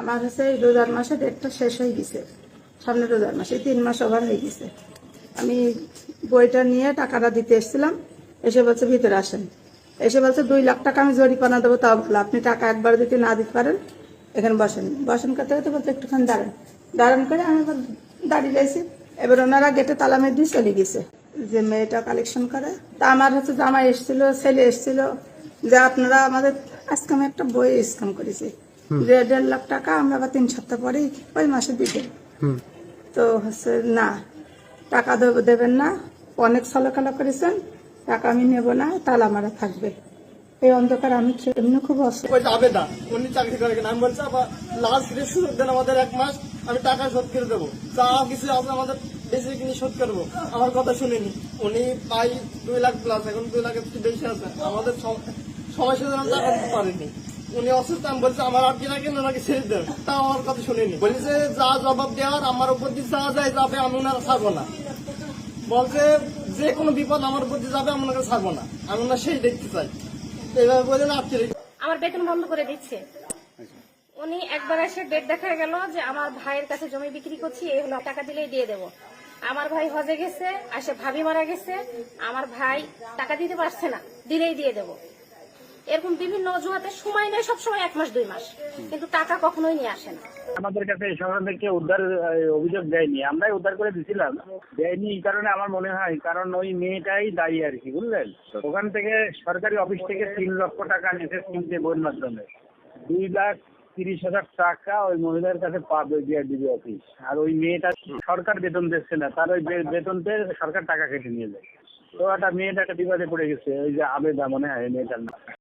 আমার হচ্ছে এই রোজার মাসে ডেটটা শেষ হয়ে গেছে। সামনে রোজার মাসে তিন মাস ওভার হয়ে গেছে। আমি বইটা নিয়ে টাকাটা দিতে এসেছিলাম, এসে বলছে, ভিতরে আসেন। এসে বলছে, দুই লাখ টাকা আমি জরিপানা দেবো। তাও ভালো আপনি টাকা একবার যদি না দিতে পারেন, এখানে বসেন। বসেন করতে করতে বলতে একটুখানি দাঁড়ান। দাঁড়ান করে আমি দাঁড়িয়ে রয়েছি। এবার ওনারা গেটে তালা মেরে দিয়ে চলে গেছে। যে মেয়েটা কালেকশন করে, তা আমার হচ্ছে জামাই এসেছিল, ছেলে এসেছিল। যে আপনারা আমাদের আজকে আমি একটা বই স্ক্যাম করেছি। যে দেড় লাখ টাকা আমরা আবার তিন সপ্তাহ পরেই ওই মাসে দিতে। তো হচ্ছে না টাকা দেবেন না। অনেক ছলকালা করেছেন টাকা আমি নেব না তাহলে আমার থাকবে। এই অন্ধকার আমি এমনি খুব অসুখ ওই যাবে না উনি চাকরি করে কিনা। আমি বলছি আবার লাস্ট ডে সুযোগ দেন আমাদের এক মাস আমি টাকা শোধ করে দেবো। যা কিছু আছে আমাদের বেশি কিনে শোধ করব আমার কথা শুনিনি। উনি পাই দুই লাখ প্লাস এখন দুই লাখের চেয়ে বেশি আছে। আমাদের সম- সময় আমি টাকা দিতে পারিনি। উনি অসুস্থ, আমি বলছি, আমার আর কিনা কেন ওনাকে ছেড়ে দেন। তা আমার কথা শুনিনি। বলছে যা জবাব দেওয়ার আমার উপর দিয়ে যা যায় যাবে, আমি ওনারা ছাড়বো না। বলছে যে কোনো বিপদ আমার উপর দিয়ে যাবে, আমি ওনাকে ছাড়বো না। আমি ওনার সেই দেখতে চাই। এইভাবে বলে না আটকে আমার বেতন বন্ধ করে দিচ্ছে। উনি একবার এসে ডেট দেখা গেল যে, আমার ভাইয়ের কাছে জমি বিক্রি করছি, এই হলো, টাকা দিলেই দিয়ে দেবো। আমার ভাই হজে গেছে আসে ভাবি মারা গেছে, আমার ভাই টাকা দিতে পারছে না, দিলেই দিয়ে দেবো। এরকম বিভিন্ন অজুহাতে সময় নেই সবসময় এক মাস, দুই মাস। কিন্তু টাকা কখনোই নিয়ে আসে না। আমাদের কাছে এই কেউ উদ্ধার অভিযোগ দেয়নি। আমরাই উদ্ধার করে দিছিলাম। দেয়নি এই কারণে আমার মনে হয়, কারণ ওই মেয়েটাই দায়ী আর কি, বুঝলেন? ওখান থেকে সরকারি অফিস থেকে তিন লক্ষ টাকা নিতে কিনতে বইয়ের মাধ্যমে। দুই লাখ তিরিশ হাজার টাকা ওই মহিলার কাছে পাবে বিআরডিবি অফিস। আর ওই মেয়েটা সরকার বেতন দিচ্ছে না, তার ওই বেতন পেয়ে সরকার টাকা কেটে নিয়ে যায়। তো একটা মেয়েটা একটা বিপদে পড়ে গেছে, ওই যে আবেদা মনে হয়, মেয়েটার